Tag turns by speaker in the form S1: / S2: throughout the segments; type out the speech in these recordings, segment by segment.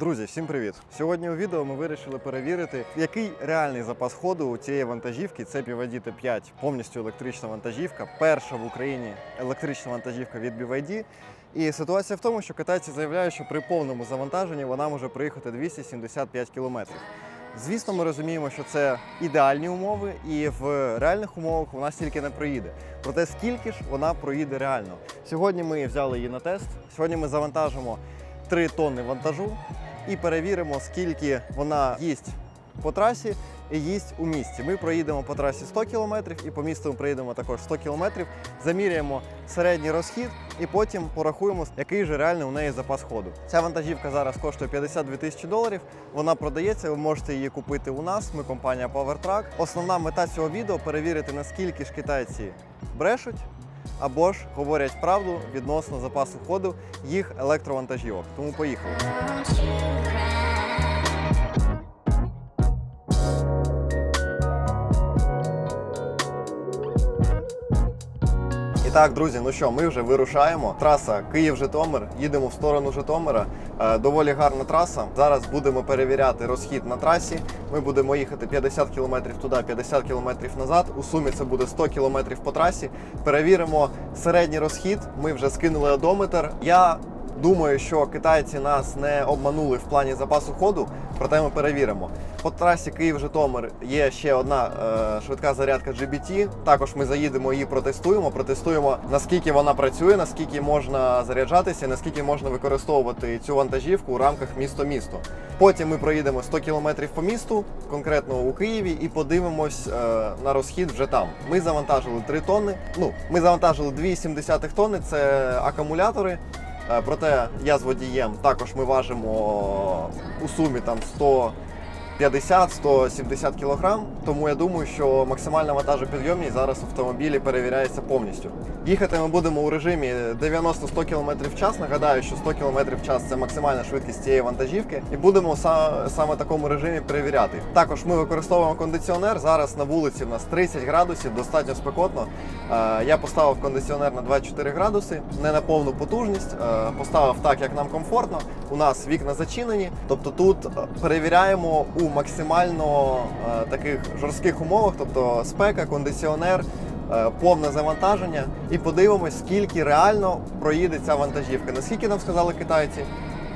S1: Друзі, всім привіт! Сьогодні у відео ми вирішили перевірити, який реальний запас ходу у цієї вантажівки. Це BYD T5, повністю електрична вантажівка, перша в Україні електрична вантажівка від BYD. І ситуація в тому, що китайці заявляють, що при повному завантаженні вона може проїхати 275 кілометрів. Звісно, ми розуміємо, що це ідеальні умови, і в реальних умовах вона стільки не проїде. Проте скільки ж вона проїде реально? Сьогодні ми взяли її на тест. Сьогодні ми завантажимо 3 тонни вантажу і перевіримо, скільки вона їсть по трасі і їсть у місті. Ми проїдемо по трасі 100 км і по місту ми проїдемо також 100 км, заміряємо середній розхід і потім порахуємо, який же реальний у неї запас ходу. Ця вантажівка зараз коштує 52 тисячі доларів. Вона продається, ви можете її купити у нас. Ми компанія PowerTrack. Основна мета цього відео перевірити, наскільки ж китайці брешуть або ж говорять правду відносно запасу ходу їх електровантажівок. Тому поїхали. Так, друзі, ну що, ми вже вирушаємо. Траса Київ-Житомир. Їдемо в сторону Житомира. Е, доволі гарна траса. Зараз будемо перевіряти розхід на трасі. Ми будемо їхати 50 км туди, 50 км назад. У сумі це буде 100 км по трасі. Перевіримо середній розхід. Ми вже скинули одометр. Я Думаю, що китайці нас не обманули в плані запасу ходу, проте ми перевіримо. По трасі Київ-Житомир є ще одна е, швидка зарядка GBT. Також ми заїдемо її протестуємо. Протестуємо наскільки вона працює, наскільки можна заряджатися, наскільки можна використовувати цю вантажівку у рамках місто-місто. Потім ми проїдемо 100 км по місту, конкретно у Києві, і подивимось е, на розхід вже там. Ми завантажили 3 тонни. Ну, ми завантажили 2,7 тонни. Це акумулятори. Е, Проте я з водієм також ми важимо у сумі там 150-170 кг, тому я думаю, що максимальна вантажопідйомність зараз в автомобілі перевіряється повністю. Їхати ми будемо у режимі 90-100 км в час. Нагадаю, що 100 км в час це максимальна швидкість цієї вантажівки, і будемо са- саме в такому режимі перевіряти. Також ми використовуємо кондиціонер. Зараз на вулиці в нас 30 градусів, достатньо спекотно. Е, Я поставив кондиціонер на 24 градуси, не на повну потужність. е, Поставив так, як нам комфортно. У нас вікна зачинені. Тобто тут е, перевіряємо у максимально е, таких жорстких умовах, тобто спека, кондиціонер. е, Повне завантаження і подивимось, скільки реально проїде ця вантажівка. Наскільки нам сказали китайці,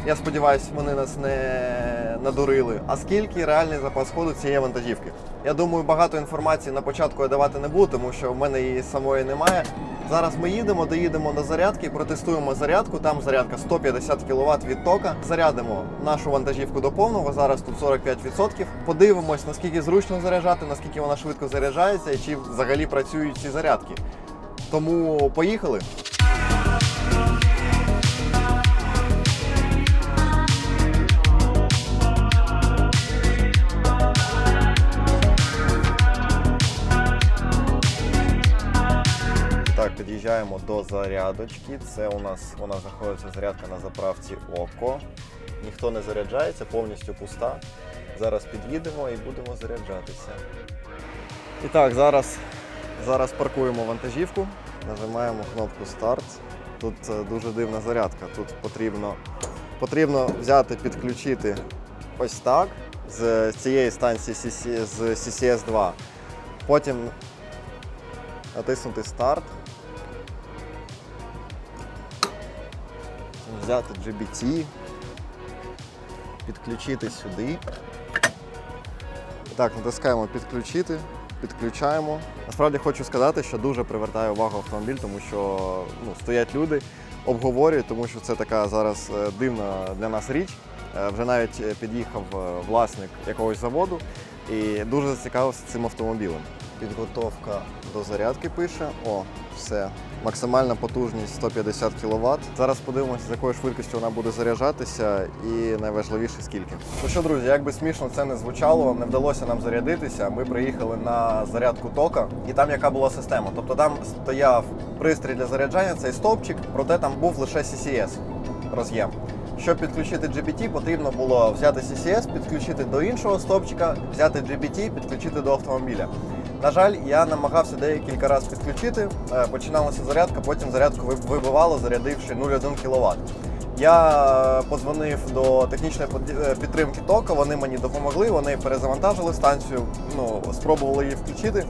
S1: я сподіваюся, вони нас не надурили. А скільки реальний запас ходу цієї вантажівки? Я думаю, багато інформації на початку я давати не буду, тому що в мене її самої немає. Зараз ми їдемо, доїдемо до зарядки, протестуємо зарядку. Там зарядка 150 кВт від тока. Зарядимо нашу вантажівку до повного. Зараз тут 45%. Подивимось, наскільки зручно заряджати, наскільки вона швидко заряджається і чи взагалі працюють ці зарядки. Тому поїхали. Під'їжджаємо до зарядочки. Це у нас вона знаходиться зарядка на заправці ОКО. Ніхто не заряджається, повністю пуста. Зараз під'їдемо і будемо заряджатися. І так, зараз, зараз паркуємо вантажівку, нажимаємо кнопку старт. Тут е, дуже дивна зарядка. Тут потрібно, потрібно взяти, підключити ось так з цієї станції з CCS 2. Потім натиснути старт. Взяти GBT, підключити сюди. Так, натискаємо підключити, підключаємо. Насправді хочу сказати, що дуже привертає увагу автомобіль, тому що ну, стоять люди, обговорюють, тому що це така зараз е, дивна для нас річ. Е, Вже навіть е, під'їхав власник якогось заводу і дуже зацікавився цим автомобілем. Підготовка до зарядки пише. О, все. Максимальна потужність 150 кВт. Зараз подивимося, з якою швидкістю вона буде заряджатися, і найважливіше скільки. Ну що, друзі, як би смішно це не звучало, не вдалося нам зарядитися. Ми приїхали на зарядку тока, і там яка була система. Тобто там стояв пристрій для заряджання, цей стовпчик, проте там був лише CCS роз'єм. Щоб підключити GBT, потрібно було взяти CCS, підключити до іншого стовпчика, взяти GBT, підключити до автомобіля. На жаль, я намагався декілька разів підключити. Е, Починалася зарядка, потім зарядку ви- вибивало, зарядивши 0,1 кВт. Я подзвонив до технічної е, підтримки тока. Вони мені допомогли. Вони перезавантажили станцію, ну спробували її включити,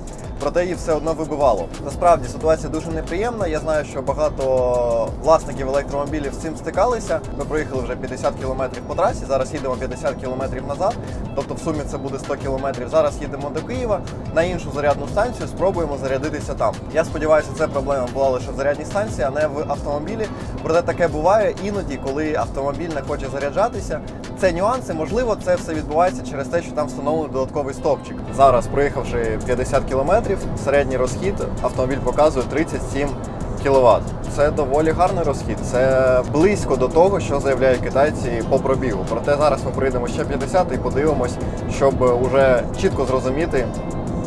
S1: проте її все одно вибивало. Насправді ситуація дуже неприємна. Я знаю, що багато власників електромобілів з цим стикалися. Ми проїхали вже 50 кілометрів по трасі. Зараз їдемо 50 кілометрів назад. Тобто в сумі це буде 100 кілометрів. Зараз їдемо до Києва на іншу зарядну станцію. Спробуємо зарядитися там. Я сподіваюся, це проблема була лише в зарядній станції, а не в автомобілі. Проте таке буває іноді, коли автомобіль не хоче заряджатися. Це нюанси. Можливо, це все відбувається через те, що там встановлений додатковий стовпчик. Зараз, проїхавши 50 кілометрів, середній розхід автомобіль показує 37 кВт. Це доволі гарний розхід. Це близько до того, що заявляють китайці по пробігу. Проте зараз ми прийдемо ще 50 і подивимось, щоб уже чітко зрозуміти,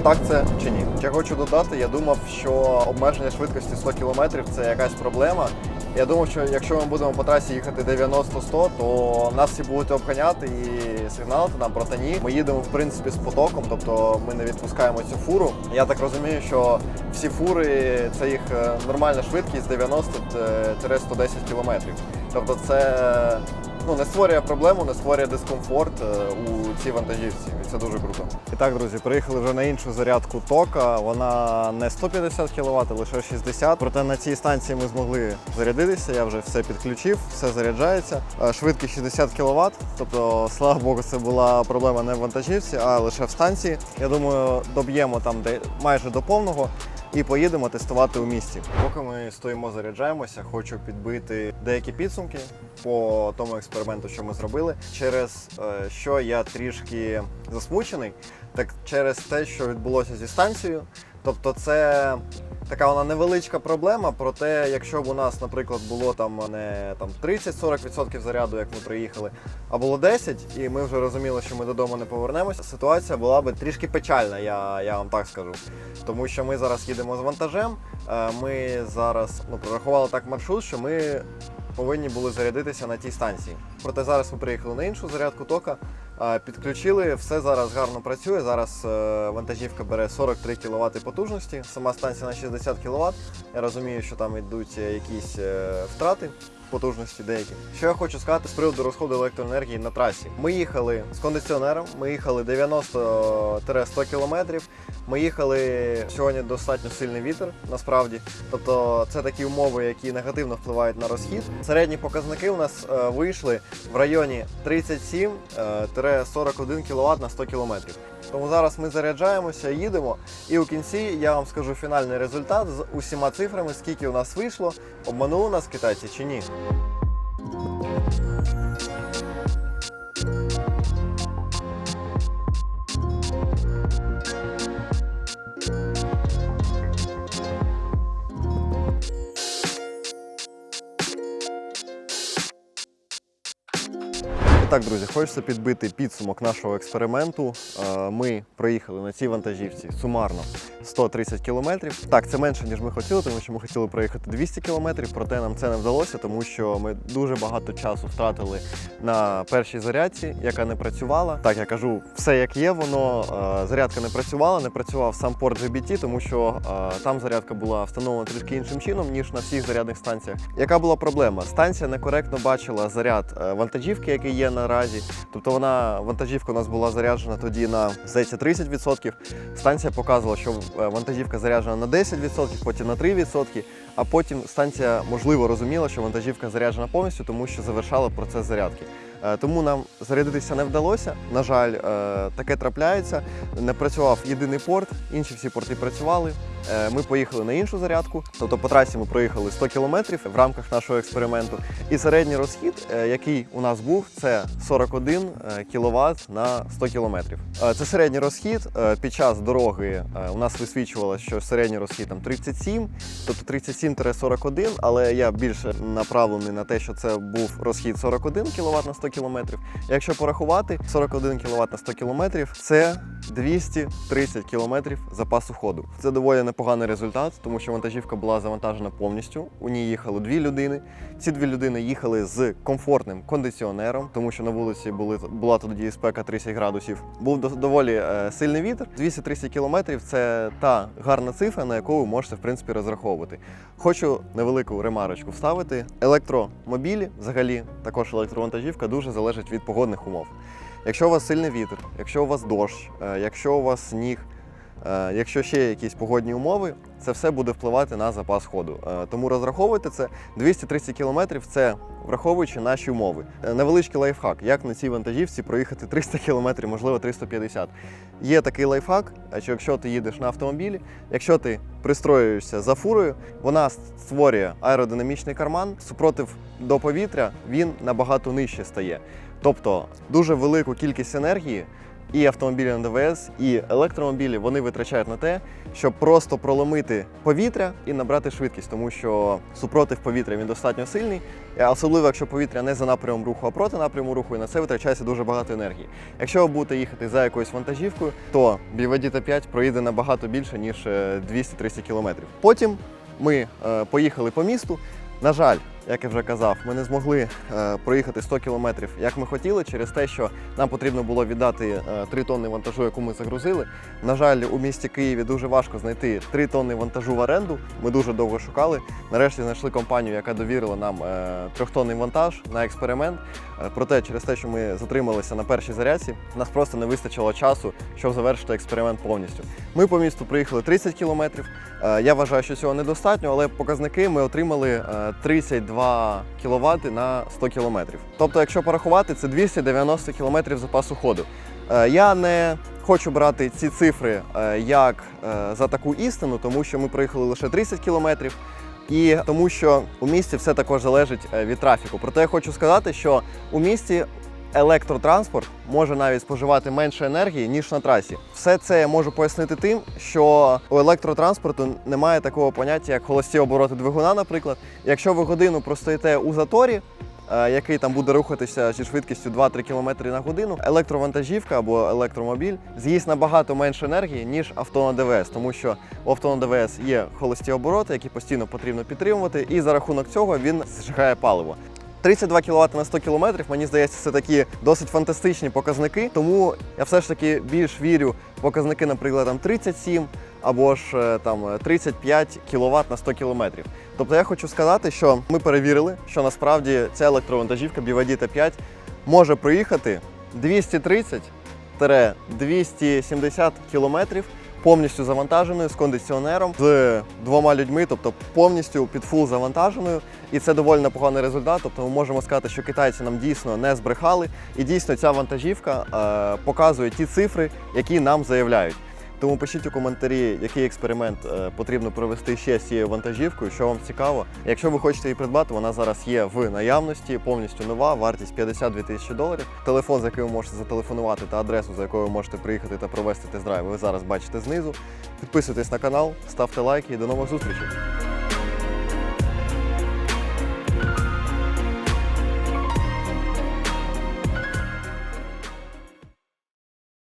S1: так це чи ні. Ще хочу додати, я думав, що обмеження швидкості 100 км це якась проблема. Я думав, що якщо ми будемо по трасі їхати 90-100, то нас всі будуть обганяти і сигналити нам, проте ні. Ми їдемо в принципі з потоком, тобто ми не відпускаємо цю фуру. Я так розумію, що всі фури це їх е, нормальна швидкість 90-110 км. Тобто це ну, не створює проблему, не створює дискомфорт е, у цій вантажівці. І це дуже круто. І так, друзі, приїхали вже на іншу зарядку тока. Вона не 150 кВт, лише 60. Проте на цій станції ми змогли зарядитися. Я вже все підключив, все заряджається. Е, Швидкість 60 кВт. Тобто, слава Богу, це була проблема не в вантажівці, а лише в станції. Я думаю, доб'ємо там де майже до повного і поїдемо тестувати у місті. Поки ми стоїмо, заряджаємося, хочу підбити деякі підсумки по тому експерименту, що ми зробили. Через е, що я трішки засмучений, так через те, що відбулося зі станцією. Тобто, це така вона невеличка проблема. Проте, якщо б у нас, наприклад, було там не там 30-40% заряду, як ми приїхали, а було 10, і ми вже розуміли, що ми додому не повернемося, ситуація була би трішки печальна, я, я вам так скажу. Тому що ми зараз їдемо з вантажем. е, Ми зараз ну, прорахували так маршрут, що ми повинні були зарядитися на тій станції. Проте зараз ми приїхали на іншу зарядку тока, підключили, все зараз гарно працює. Зараз е, вантажівка бере 43 кВт потужності, сама станція на 60 кВт. Я розумію, що там йдуть е, якісь е, втрати. Потужності деякі. Що я хочу сказати з приводу розходу електроенергії на трасі. Ми їхали з кондиціонером, ми їхали 90-100 кілометрів. Ми їхали сьогодні достатньо сильний вітер, насправді. Тобто це такі умови, які негативно впливають на розхід. Середні показники у нас е, вийшли в районі 37-41 кВт на 100 км. Тому зараз ми заряджаємося, їдемо. І у кінці я вам скажу фінальний результат з усіма цифрами, скільки у нас вийшло, обманули нас китайці чи ні. Так, друзі, хочеться підбити підсумок нашого експерименту. Е, Ми проїхали на цій вантажівці сумарно 130 кілометрів. Так, це менше, ніж ми хотіли, тому що ми хотіли проїхати 200 кілометрів, проте нам це не вдалося, тому що ми дуже багато часу втратили на першій зарядці, яка не працювала. Так, я кажу, все як є, воно е, зарядка не працювала, не працював сам порт GBT, тому що е, там зарядка була встановлена трішки іншим чином, ніж на всіх зарядних станціях. Яка була проблема? Станція некоректно бачила заряд вантажівки, який є наразі. Тобто вона вантажівка у нас була заряджена тоді на здається 30%. Станція показувала, що е, вантажівка заряджена на 10%, потім на 3%, а потім станція можливо розуміла, що вантажівка заряджена повністю, тому що завершала процес зарядки. Е, Тому нам зарядитися не вдалося. На жаль, е, таке трапляється. Не працював єдиний порт, інші всі порти працювали. Е, Ми поїхали на іншу зарядку. Тобто по трасі ми проїхали 100 кілометрів в рамках нашого експерименту. І середній розхід, який у нас був, це 41 кВт на 100 кілометрів. Це середній розхід. Під час дороги у нас висвічувалося, що середній розхід там 37, тобто 37-41, але я більше направлений на те, що це був розхід 41 кВт на 100 км. Якщо порахувати, 41 кВт на 100 км це 230 км запасу ходу. Це доволі непоганий результат, тому що вантажівка була завантажена повністю. У ній їхало дві людини. Ці дві людини їхали з комфортним кондиціонером, тому що на вулиці були була тоді спека 30 градусів. Був доволі е, сильний вітер. 230 кілометрів це та гарна цифра, на яку ви можете в принципі розраховувати. Хочу невелику ремарочку вставити. Електромобілі, взагалі, також електровантажівка, дуже залежить від погодних умов. Якщо у вас сильний вітер, якщо у вас дощ, е, якщо у вас сніг, якщо ще якісь погодні умови, це все буде впливати на запас ходу. Е, Тому розраховуйте це 230 кілометрів це враховуючи наші умови. Е, Невеличкий лайфхак, як на цій вантажівці проїхати 300 кілометрів, можливо 350. Є такий лайфхак, е, що якщо ти їдеш на автомобілі, якщо ти пристроюєшся за фурою, вона створює аеродинамічний карман, супротив до повітря він набагато нижче стає. Тобто дуже велику кількість енергії і автомобілі на ДВС, і електромобілі вони витрачають на те, щоб просто проломити повітря і набрати швидкість, тому що супротив повітря він достатньо сильний, особливо якщо повітря не за напрямом руху, а проти напряму руху, і на це витрачається дуже багато енергії. Якщо ви будете їхати за якоюсь вантажівкою, то BYD T5 проїде набагато більше ніж е, 230 кілометрів. Потім ми е, поїхали по місту. На жаль, як я вже казав, ми не змогли е, проїхати 100 кілометрів, як ми хотіли, через те, що нам потрібно було віддати е, 3 тонни вантажу, яку ми загрузили. На жаль, у місті Києві дуже важко знайти 3 тонни вантажу в оренду. Ми дуже довго шукали. Нарешті знайшли компанію, яка довірила нам е, трьохтонний вантаж на експеримент. Е, проте, через те, що ми затрималися на першій зарядці, нас просто не вистачило часу, щоб завершити експеримент повністю. Ми по місту приїхали 30 кілометрів. Е, я вважаю, що цього недостатньо, але показники ми отримали е, 32. 2 кВт на 100 км. Тобто, якщо порахувати, це 290 км запасу ходу. Е, я не хочу брати ці цифри е, як е, за таку істину, тому що ми проїхали лише 30 км. І тому, що у місті все також залежить від трафіку. Проте я хочу сказати, що у місті електротранспорт може навіть споживати менше енергії, ніж на трасі. Все це я можу пояснити тим, що у електротранспорту немає такого поняття, як холості обороти двигуна, наприклад. Якщо ви годину простоїте у заторі, е, який там буде рухатися зі швидкістю 2-3 км на годину, електровантажівка або електромобіль з'їсть набагато менше енергії, ніж авто на ДВС, тому що у авто на ДВС є холості обороти, які постійно потрібно підтримувати, і за рахунок цього він зжигає паливо. 32 кВт на 100 км, мені здається, це такі досить фантастичні показники. Тому я все ж таки більш вірю в показники, наприклад, там 37 або ж е, там 35 кВт на 100 км. Тобто я хочу сказати, що ми перевірили, що насправді ця електровантажівка BYD T5 може проїхати 230-270 кілометрів повністю завантаженою з кондиціонером, з двома людьми, тобто повністю під фул завантаженою. І це доволі непоганий результат. Тобто ми можемо сказати, що китайці нам дійсно не збрехали, і дійсно ця вантажівка е, показує ті цифри, які нам заявляють. Тому пишіть у коментарі, який експеримент е, потрібно провести ще з цією вантажівкою, що вам цікаво. Якщо ви хочете її придбати, вона зараз є в наявності, повністю нова, вартість 52 тисячі доларів. Телефон, за яким ви можете зателефонувати, та адресу, за якою ви можете приїхати та провести тест-драйв, ви зараз бачите знизу. Підписуйтесь на канал, ставте лайки і до нових зустрічей.